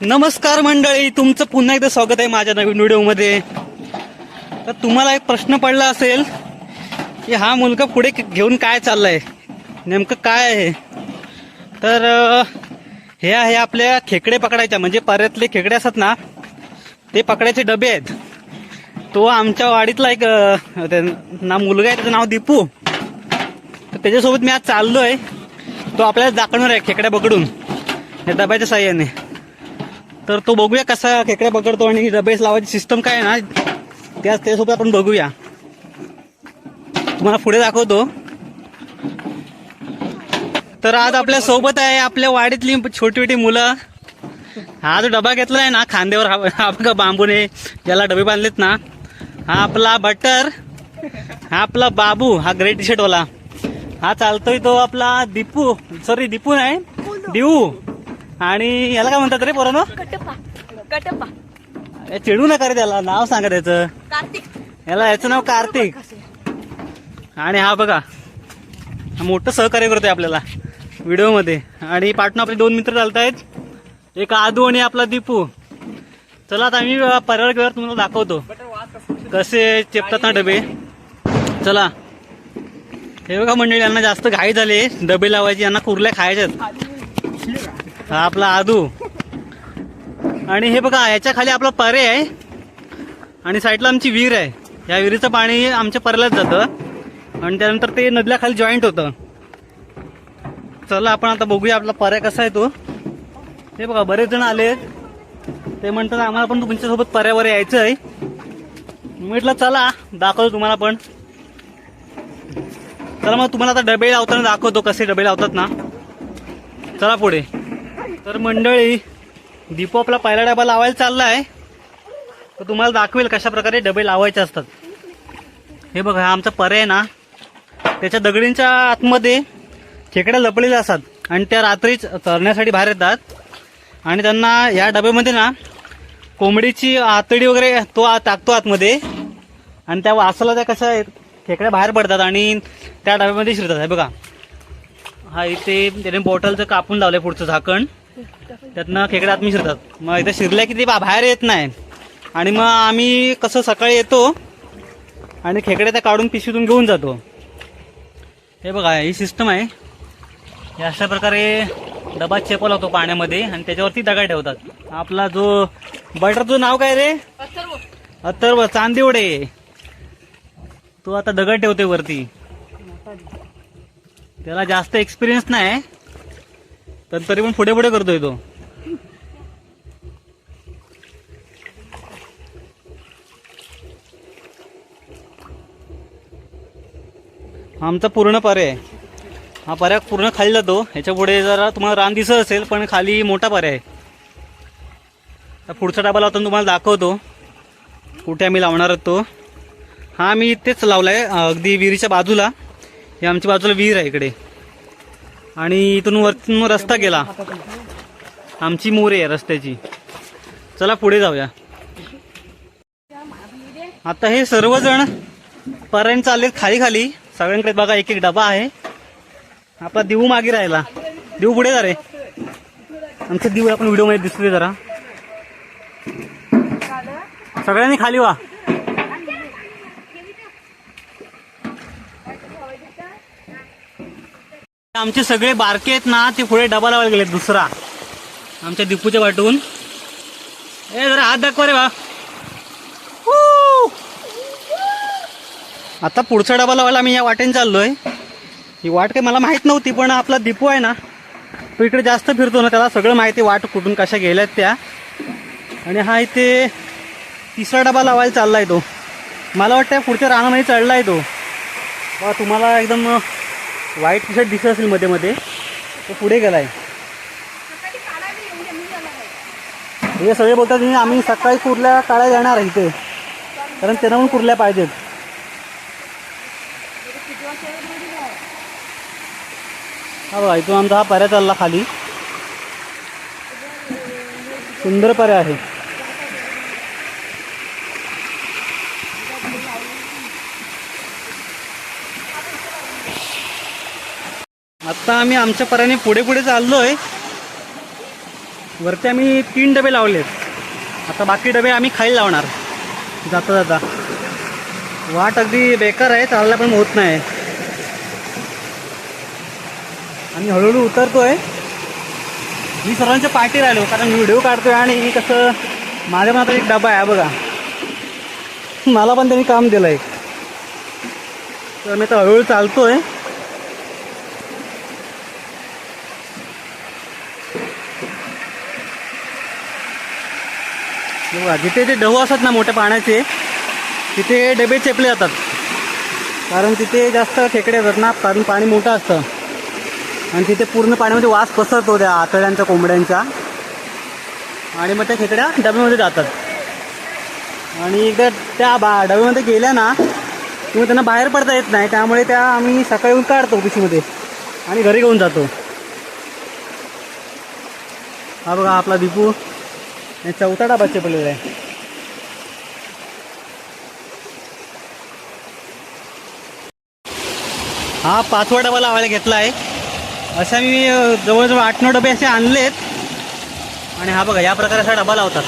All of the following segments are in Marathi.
नमस्कार मंडळी तुमचं पुन्हा एकदा स्वागत आहे माझ्या नवीन व्हिडिओमध्ये. तर तुम्हाला एक प्रश्न पडला असेल की हा मुलगा पुढे घेऊन काय चाललाय? नेमकं काय आहे? तर हे आहे आपल्या खेकडे पकडायच्या म्हणजे पर्यातले खेकडे असतात ना ते पकडायचे डबे आहेत. तो आमच्या वाडीतला एक ते ना मुलगा आहे त्याचं नाव दीपू. तर त्याच्यासोबत मी आज चाललोय. तो आपल्याला दाखवणार आहे खेकड्या पकडून या डब्याच्या साह्याने. तर तो बघूया कसा खेकड्या पकडतो आणि डबेस लावायची सिस्टम काय आहे ना त्याच त्यासोबत आपण बघूया. तुम्हाला पुढे दाखवतो. तर आज आपल्यासोबत आहे आपल्या वाडीतली छोटी छोटी मुलं. हा जो डबा घेतला आहे ना खांद्यावर हा बघा बांबूने ज्याला डबे बांधलेत ना. हा आपला बटर हा आपला बाबू हा ग्रे टी शर्ट वाला. हा चालतोय तो आपला दीपू सॉरी दीपू नाही दिवू. आणि याला काय म्हणतात रे पोरानो? कटप्पा. चिडू नका रे त्याला नाव सांगा त्याचं. कार्तिक. याला याचं नाव कार्तिक. आणि हा बघा हा मोठं सहकार्य करतोय आपल्याला व्हिडिओमध्ये. आणि पाठून आपले दोन मित्र चालत आहेत एक आदू आणि आपला दीपू. चला आता आम्ही पर्यावरण गेल्यावर तुम्हाला दाखवतो. कसे चेपतात ना डबे. चला. हे बघा मंडळी यांना जास्त घाई झाली डबे लावायची यांना कुर्ल्या खायच्यात. हा आपला आदू. आणि हे बघा याच्या खाली आपला परे आहे. आणि साईडला आमची विहीर आहे. या विहिरीचं पाणी आमच्या पर्यालाच जातं. आणि त्यानंतर ते नदीला खाली जॉईंट होतं. चला आपण आता बघूया आपला पर्या कसा आहे तो. हे बघा बरेच जण आले. ते म्हणतात आम्हाला पण तुमच्यासोबत पर्यावर यायचं आहे. म्हटलं चला दाखवतो तुम्हाला पण. चला मग तुम्हाला आता डबे लावताना दाखवतो कसे डबे लावतात ना. चला पुढे. तर मंडळी दीपू आपला पहिला डबा लावायला चालला आहे तर तुम्हाला दाखवेल कशा प्रकारे डबे लावायचे असतात. हे बघा हा आमचा पर्याय ना. त्याच्या दगडींच्या आतमध्ये खेकड्या लपलेल्या असतात आणि त्या रात्रीच चरण्यासाठी बाहेर येतात. आणि त्यांना या डब्यामध्ये ना कोंबडीची आतडी वगैरे तो आ- टाकतो आतमध्ये. आणि त्या वासाला त्या कशा आहेत, खेकड्या बाहेर पडतात आणि त्या डब्यामध्ये शिरतात. हे बघा. हा इथे त्याने बॉटलचं कापून लावलंय पुढचं झाकण. त्यातनं खेकड्यात आत शिरतात. मग इथं शिरल्या की ते बा- बाहेर येत नाही. आणि मग आम्ही कसं सकाळी येतो आणि खेकडे त्या काढून पिशवीतून घेऊन जातो. हे बघा ही सिस्टम आहे. हे अशा प्रकारे डबा चेपला होतो पाण्यामध्ये आणि त्याच्यावरती दगड ठेवतात. आपला जो बटरचं नाव काय रे? अथर्व. अथर्व चांदिवडे. तो आता दगड ठेवते वरती. त्याला जास्त एक्सपिरियन्स नाही. तर तरी पण पुढे पुढे करतोय तो. आमचा पूर्ण पर्याय हा पर्याय पूर्ण खाली जातो. ह्याच्या पुढे जरा तुम्हाला रान दिसत असेल पण खाली मोठा पर्याय आहे. पुढचा डबा लावताना तुम्हाला दाखवतो. कुठे आम्ही लावणार आहोत तो. हा मी इथेच आहे अगदी विहिरीच्या बाजूला. हे आमच्या बाजूला विहीर आहे इकडे. आणि इथून वरतून रस्ता गेला आमची मोरे आहे रस्त्याची. चला पुढे जाऊया. आता हे सर्वजण पर्यंत चालले खाली खाली. सगळ्यांकडे बघा एक एक डबा आहे. आपला देऊ मागे राहिला. देऊ पुढे जा रे. आमचं देऊ आपण व्हिडिओमध्ये दिसतोय जरा. सगळ्यांनी खाली वा आमचे सगळे बारके आहेत ना ते पुढे डबा लावायला गेले दुसरा. आमच्या दिपूच्या वाटून ए जरा हात दाखवा रे बा. आता पुढचा डबा लावायला आम्ही या वाटेने चाललोय. ही वाट काही मला माहीत नव्हती पण आपला दीपू आहे ना तो इकडे जास्त फिरतो ना त्याला सगळं माहिती वाट कुठून कशा गेल्यात त्या. आणि हा इथे तिसरा डबा लावायला चाललाय तो. मला वाटतं पुढच्या रानामध्ये चढलाय तो. बा तुम्हाला एकदम व्हाईट टी शर्ट दिसत असेल मध्ये मध्ये? तो पुढे गेला आहे हे सगळे बोलतात की आम्ही सकाळी कुर्ल्या काढायला जाणार आहे इथे. कारण त्यांना पण कुर्ल्या पाहिजेत. हा बघा इथून आमचा हा पर्या चालला खाली. सुंदर पर्या आहे. आता आम्ही आमच्या पराने पुढे पुढे चाललो आहे वरती आम्ही तीन डबे लावलेत. आता बाकी डबे आम्ही खायला लावणार. जाता जाता. वाट अगदी बेकार आहे चालला पण होत नाही. आम्ही हळूहळू उतरतोय. मी सर्वांच्या पाठी राहिलो कारण व्हिडिओ काढतोय आणि कसं माझ्या मनात एक डबा आहे बघा. मला पण त्यांनी काम दिलं आहे तर मी तर हळूहळू चालतोय. बघा जिथे जे डहू असतात ना मोठ्या पाण्याचे तिथे डबे चेपले जातात. कारण तिथे जास्त खेकडे येतात ना कारण पाणी मोठं असतं. आणि तिथे पूर्ण पाण्यामध्ये वास पसरतो त्या आतड्यांच्या कोंबड्यांच्या. आणि मग त्या खेकड्या डब्यामध्ये जातात. आणि एकदा त्या बा डब्यामध्ये गेल्या ना किंवा त्यांना बाहेर पडता येत नाही. त्यामुळे त्या आम्ही सकाळी येऊन काढतो पिशीमध्ये आणि घरी घेऊन जातो. हा बघा आपला दीपू. चौथा डबा चिपलेला आहे. हा पाचवा डबा लावायला घेतला आहे. अशा मी जवळजवळ आठ नऊ डबे असे आणलेत. आणि हा बघा या प्रकारे असा डबा लावतात.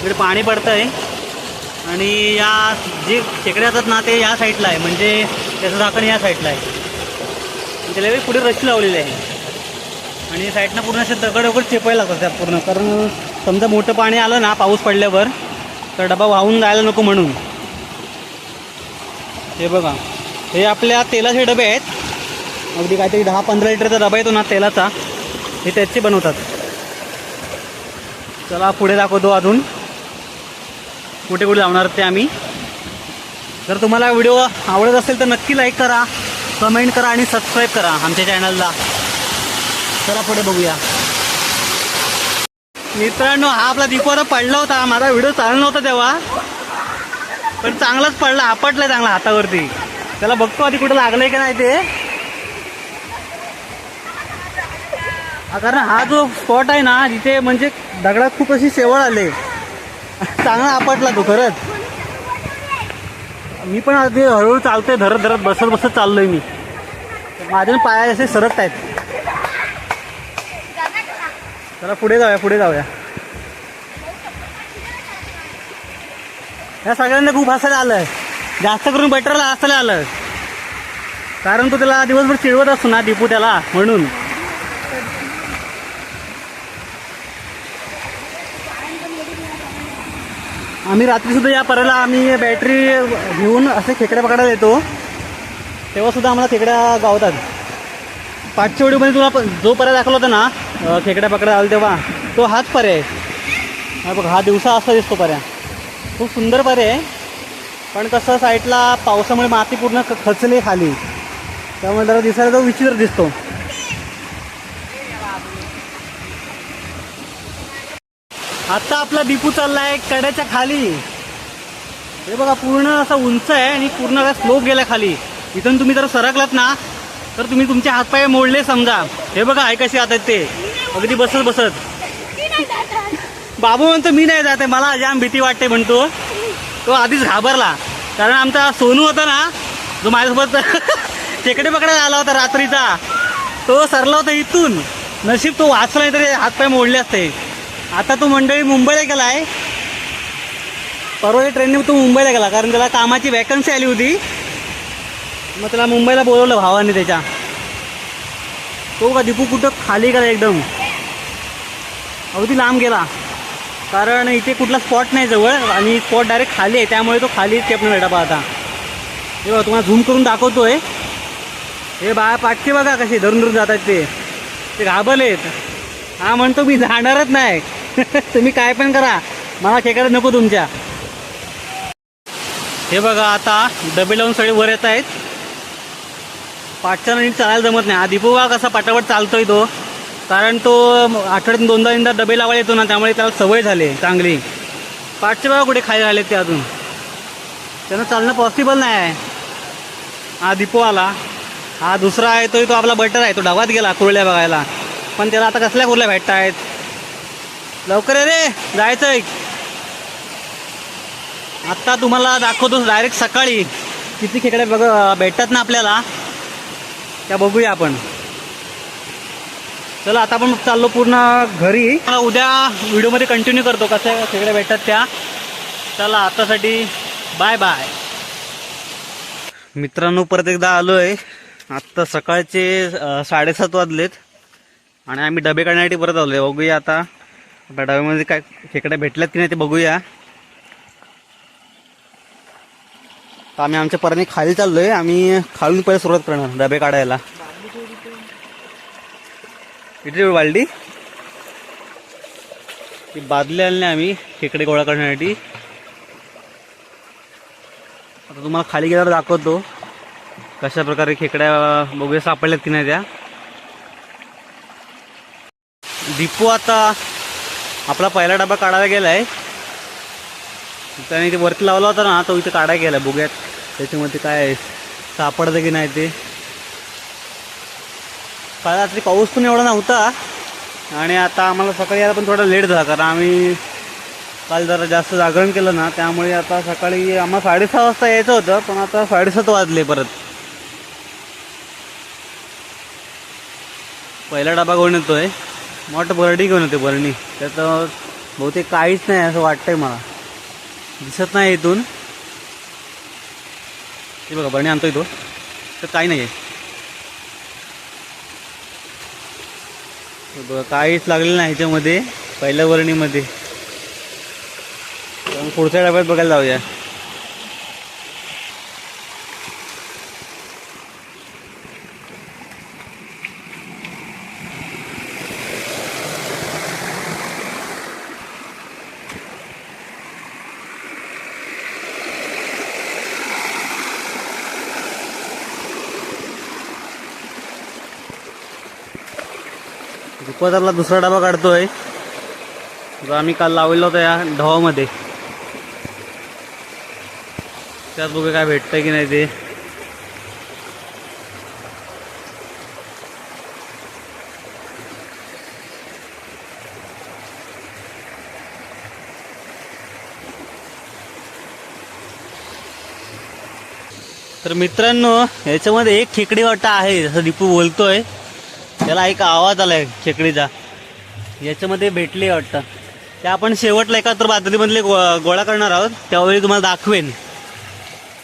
इकडे पाणी पडतं आहे आणि या जे शेकडे असतात ना ते या साईडला आहे. म्हणजे त्याचं झाकण या साईडला आहे. त्याला पुढे रशी लावलेली आहे. आणि साईडनं पूर्ण असे दगड वगैरे चेपायला लागतात त्या पूर्ण. कारण समजा मोठं पाणी आलं ना पाऊस पडल्यावर तर डबा वाहून जायला नको म्हणून. हे बघा. हे आपल्या तेलाचे डबे आहेत. अगदी काहीतरी दहा पंधरा लिटरचा डबा येतो ना तेलाचा. हे त्याचे बनवतात. चला पुढे दाखवतो अजून. कुठे कुठे लावणार ते आम्ही. जर तुम्हाला व्हिडिओ आवडत असेल तर नक्की लाईक करा कमेंट करा आणि सबस्क्राईब करा आमच्या चॅनलला चला पुढे बघूया. मित्रांनो हा आपला दीपवाला पडला होता. माझा व्हिडिओ चालू नव्हता तेव्हा. पण चांगलाच पडला. आपटलाय चांगला हातावरती. त्याला बघतो आधी कुठं लागलंय का नाही ते. कारण हा जो स्पॉट आहे ना जिथे म्हणजे दगडात खूप अशी शेवळ आले. चांगला आपटला तो खरंच. मी पण अगदी हळूहळू चालतोय. धरत धरत बसत बसत चाललोय मी. माझ्या पाया असे सरकत आहेत चला पुढे जाऊया पुढे जाऊया. या सगळ्यांना खूप हसायला आलं जास्त करून बटरला हसायला आलं कारण तो त्याला दिवसभर चिडवत असतो ना दीपू त्याला म्हणून. आम्ही रात्री सुद्धा या पर्याला आम्ही बॅटरी घेऊन असे खेकड्या पकडायला येतो. तेव्हा सुद्धा आम्हाला खेकड्या गावतात. पाचशे व्हिडिओमध्ये तुला जो पर्याय दाखवला होता ना खेकड्या पकड्या आला तेव्हा. तो हाच पर्याय हा बघ हा दिवसा असा दिसतो पर्याय. खूप सुंदर पर्याय आहे. पण कसं साईडला पावसामुळे माती पूर्ण ख- खचली खाली. त्यामुळे जरा दिसायला तो विचित्र दिसतो. आता आपला बिपू चालला आहे कड्याच्या खाली. हे बघा पूर्ण असा उंच आहे आणि पूर्ण स्लोप गेला खाली. इथून तुम्ही जर सरकलात ना तर तुम्ही तुमचे हातपाय मोडले समजा. हे बघा आहे कसे आता ते. अगदी बसत बसत. बाबू म्हणतो मी नाही जाते मला जाम भीती वाटते म्हणतो. तो आधीच घाबरला. कारण आमचा सोनू होता ना जो माझ्यासोबत खेकडे पकडायला आला होता रात्रीचा तो सरला होता इथून. नशीब तो वाचला नाही तरी हातपाय मोडले असते. आता तो मंडळी मुंबईला गेला आहे परवा ट्रेनने तो मुंबईला गेला कारण त्याला कामाची वॅकन्सी आली होती. मग त्याला मुंबईला बोलवलं भावाने त्याच्या. तो का दीपू कुठं खाली गेला एकदम? अगदी लांब गेला. कारण इथे कुठला स्पॉट नाही जवळ आणि स्पॉट डायरेक्ट खाली आहे त्यामुळे तो खाली स्टेपनं डबा आता हे बघा तुम्हाला झूम करून दाखवतो आहे हे बाळा पाठचे बघा कसे धरून धरून जातात ते. ते घाबरलेत. हा म्हणतो मी जाणारच नाही. तुम्ही काय पण करा. मला खेकडे नको तुमच्या. हे बघा आता डबे लावून सगळे वर येत आहेत. पाठच्या नीट चालायला जमत नाही. हा दीपू बघा कसा पटापट चालतोय तो. कारण तो आठवड्यातून दोनदा तीनदा डबे लावायला येतो ना त्यामुळे त्याला सवय झाली चांगली. पाठचे बाबा कुठे खाली राहिले ते अजून. त्यांना चालणं पॉसिबल नाही. आहे हा दीपो आला. हा दुसरा आहे तो तो आपला बटर आहे तो ढगात गेला कुरल्या बघायला. पण त्याला आता कसल्या कुरल्या भेटत आहेत लवकर ये रे जायचंय आत्ता तुम्हाला दाखवतो डायरेक्ट सकाळी. किती खेकड्या बघ भेटतात ना आपल्याला. त्या बघूया आपण. चला आता आपण चाललो पूर्ण घरी. उद्या व्हिडिओमध्ये कंटिन्यू करतो कसं सगळे भेटतात त्या. चला आतासाठी बाय बाय मित्रांनो परत एकदा आलो आहे आत्ता सकाळचे साडेसात वाजलेत. आणि आम्ही डबे काढण्यासाठी परत आलो आहे बघूया आता. आपल्या डब्यामध्ये काय खेकड्या भेटल्यात की नाही ते बघूया. तर आम्ही आमच्या परने खाली चाललो आहे आम्ही खालून पहिले सुरुवात करणार डबे काढायला. इथे बालडी ती बादली आणली आम्ही खेकडे गोळा करण्यासाठी. आता तुम्हाला खाली गेल्यावर दाखवतो कशा प्रकारे खेकड्या बघूया सापडल्यात की नाही त्या. दीपू आता आपला पहिला डबा काढायला गेलाय. त्याने ते वरती लावला होता ना तो इथे काढायला गेला बघूयात त्याच्यामध्ये काय आहे, सापडतं की नाही ते. काल रात्री पाऊस पण एवढा नव्हता. आणि आता आम्हाला सकाळी यायला पण थोडा लेट झाला कारण आम्ही काल जरा जास्त जागरण केलं ना त्यामुळे आता सकाळी आम्हाला साडेसहा वाजता यायचं होतं पण आता साडेसात वाजले परत. पहिला डबा घेऊन येतोय. मोठं बर्डी घेऊन येते बरणी. त्यात बहुतेक काहीच नाही असं वाटतंय मला. दिसत नाही इथून. ते बघा बरणी आणतोय तो. तर काही नाही आहे बघा काहीच लागलेलं नाही ह्याच्यामध्ये पहिल्या वर्णीमध्ये. पुढच्या डब्यात बघायला जाऊया. पदरला दुसरा डबा काढतोय. जो आम्ही काल लावलेला होता या ढवामध्ये. त्यात बघूया काय भेटतंय की नाही ते. तर मित्रांनो याच्यामध्ये एक खेकडी वाटा आहे जसं दीपू बोलतोय. त्याला एक आवाज आलाय खेकडीचा. याच्यामध्ये भेटली वाटतं. ते आपण शेवटला एका तर बादलीमधले गो गोळा करणार आहोत. त्यावेळी तुम्हाला दाखवेन.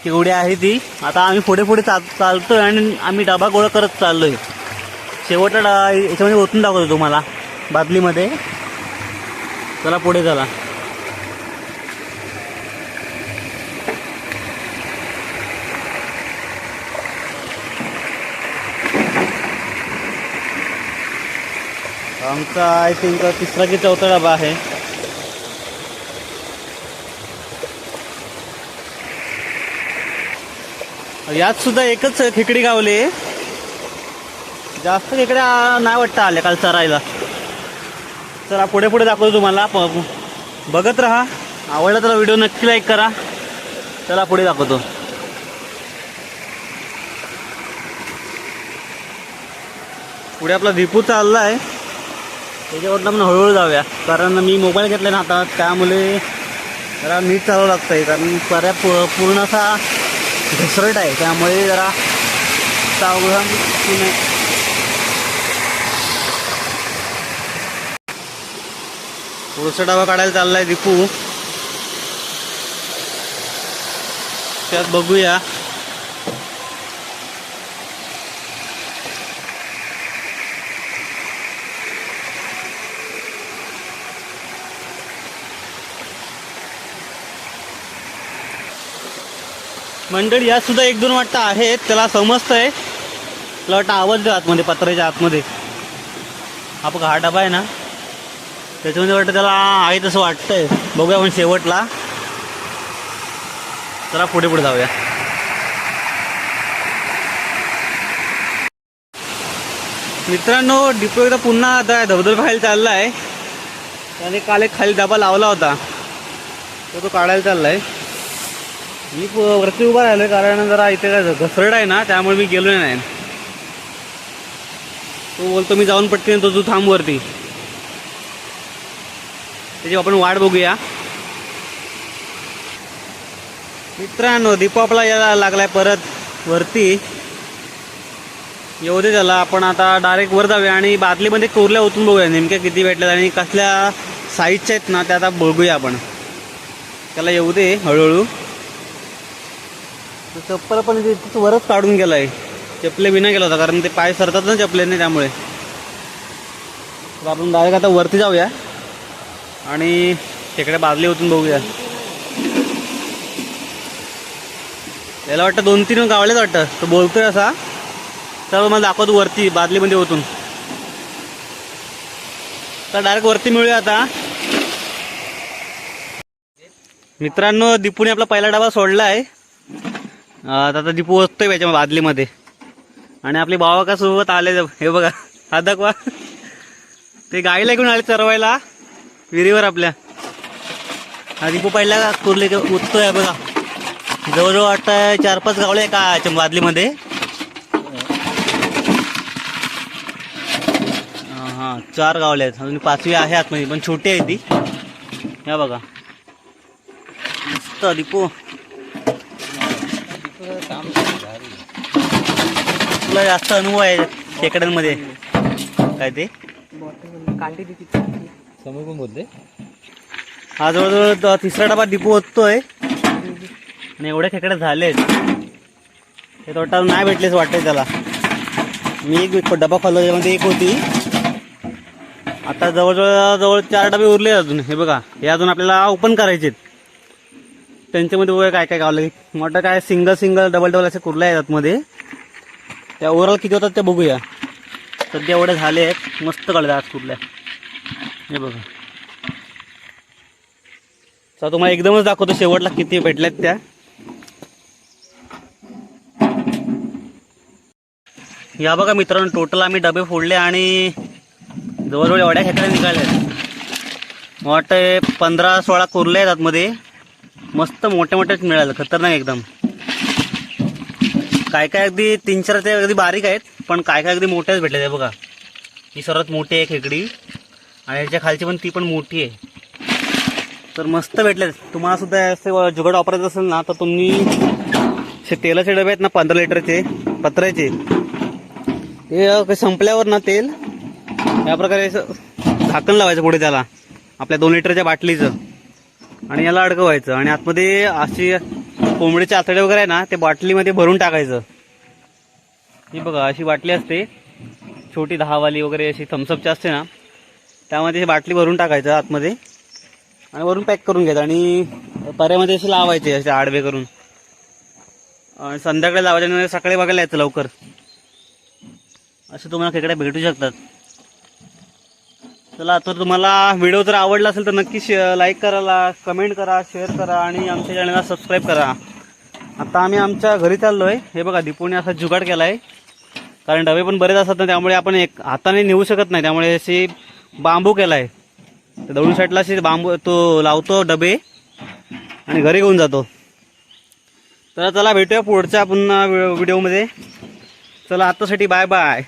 केवढी आहे ती. आता आम्ही पुढे पुढे चाल चालतोय आणि आम्ही डबा गोळा करत चाललोय. शेवटला डा याच्यामध्ये ओतून दाखवतो तुम्हाला. बादलीमध्ये. चला पुढे चला. आमचा आय थिंक तिसरा की चौथा डबा आहे. यात सुद्धा एकच खेकडी गावले. जास्त खेकड्या नाही वाटतं आल्या काल चरायला. चला पुढे पुढे दाखवतो तुम्हाला बघत राहा. आवडला तर व्हिडिओ नक्की लाईक करा. चला पुढे दाखवतो. पुढे आपला दीपू चालला आहे त्याच्यावरनं आपण हळूहळू जाऊया. कारण मी मोबाईल घेतला ना आता त्यामुळे जरा नीट चालावं लागतं आहे कारण बऱ्या पू पूर्ण असा घसरट आहे. त्यामुळे जरा सावधान नाही पुढचा डावा काढायला चाललाय दिपू. त्यात बघूया. मंडळी यात सुद्धा एक दोन वाटतं आहेत. त्याला समजतंय. तुला वाटतं आवाज द्या आतमध्ये पत्र्याच्या आतमध्ये. हा बघा हा डबा आहे ना. त्याच्यामध्ये वाटतं त्याला आहे तसं वाटतंय. बघूया आपण शेवटला. चला पुढे पुढे जाऊया. मित्रांनो डिपो एकदा पुन्हा आता धबधब खायला चालला आहे त्याने काल एक खाली डबा लावला होता. तो तो काढायला चाललाय. मी वरती उभा राहिलो कारण जरा इथे काय घसरड आहे ना त्यामुळे मी गेलो नाही. तो बोलतो मी जाऊन पटकन तो तू थांब वरती. त्याची आपण वाट बघूया. मित्रांनो दीपापला यायला लागलाय परत वरती. येऊ दे त्याला आपण आता डायरेक्ट वर जाऊया आणि बादलीमध्ये कोरल्या ओतून बघूया नेमक्या किती भेटल्या आणि कसल्या साईजच्या आहेत ना त्या आता बघूया आपण. त्याला येऊ दे हळूहळू. चप्पल पण इथे वरच काढून गेलाय. चपले विना गेला होता कारण ते पाय सरतात ना चपलेने त्यामुळे. तर आपण डायरेक्ट आता वरती जाऊया. आणि तिकडे बादली होतून बघूया. त्याला वाटतं दोन तीन गावलेच वाटतं. तो बोलतोय असा. तर मला दाखवतो वरती बादलीमध्ये ओतून. तर डायरेक्ट वरती मिळूया आता. मित्रांनो दीपूने आपला पहिला डबा सोडला आहे आता दीपू ओततोय याच्या बादलीमध्ये. आणि आपले भावा का सोबत आले हे बघा हा दाखवा. ते गाईला घेऊन आले चरवायला विहिरीवर आपल्या. हा दीपू पहिला कुर्ले उठतोय बघा. जवळजवळ वाटतं चार पाच गावले का याच्या बादलीमध्ये. हा हा चार गावले आहेत. अजून पाचवी आहे आतमध्ये पण छोटी आहे ती. या बघा. मस्त दीपू. तुला जास्त अनुभव आहे खेकड्यांमध्ये काय ते? समोर पण बोलते. हा जवळजवळ तिसरा डबा दीपू ओततोय. आणि एवढे खेकडे झालेत. ते टोटल नाही भेटलेच वाटतंय त्याला. मी एक डबा खाल्ला त्यामध्ये एक होती. आता जवळजवळ जवळ चार डबे उरले अजून. हे बघा हे अजून आपल्याला ओपन करायचे त्यांच्यामध्ये बघूया काय काय गावले मोठं काय सिंगल सिंगल डबल डबल असे कुर्ले आहेत आतमध्ये. त्या ओव्हरऑल किती होतात ते बघूया. सध्या एवढे झाले आहेत. मस्त कळले आज कुठल्या. हे बघा. तर तुम्हाला एकदमच दाखवतो शेवटला किती भेटल्यात त्या. या बघा मित्रांनो टोटल आम्ही डबे फोडले आणि जवळजवळ एवढ्या खेकड्या निघाल्या मला वाटतं पंधरा सोळा कोरले आहेत आतमध्ये. मस्त मोठे मोठेच मिळाले. खतरनाक एकदम. काय काय अगदी तीन चार ते अगदी बारीक आहेत पण काय काय अगदी मोठ्याच भेटले आहेत बघा. ही सर्वात मोठी आहे खेकडी आणि याच्या खालची पण ती पण मोठी आहे. तर मस्त भेटले तुम्हाला सुद्धा असे जुगाड वापरायचं असेल ना तर तुम्ही असे तेलाचे डबे आहेत ना पंधरा लिटरचे पत्र्याचे. ते संपल्यावर ना तेल या प्रकारे असं झाकण लावायचं पुढे त्याला. आपल्या दोन लिटरच्या बाटलीचं. आणि याला अडकवायचं. आणि आतमध्ये अशी कोंबडीचे आतडे वगैरे आहे ना ते बाटलीमध्ये भरून टाकायचं. ही बघा अशी बाटली असते. छोटी दहावाली वगैरे अशी थम्सअपची असते ना त्यामध्ये बाटली भरून टाकायचं आतमध्ये. आणि वरून पॅक करून घ्यायचं. आणि पर्यामध्ये असे लावायचे असे आडवे करून. आणि संध्याकाळी लावायचे सकाळी बघायला यायचं लवकर. असे तुम्हाला खेकडे भेटू शकतात. चला तर तुम्हाला व्हिडिओ जर आवडला असेल तर नक्की लाईक करायला कमेंट करा शेअर करा आणि आमच्या चॅनलला सबस्क्राईब करा. आता आम्ही आमच्या घरी चाललो आहे हे बघा दीपूने असा जुगाड केला आहे कारण डबे पण बरेच असतात ना त्यामुळे आपण एक हाताने नेऊ शकत नाही. त्यामुळे अशी बांबू केला आहे दौडून साईडला अशी बांबू तो लावतो डबे आणि घरी घेऊन जातो. तर चला भेटूया पुढच्या पुन्हा व्हिडिओमध्ये. चला आत्तासाठी बाय बाय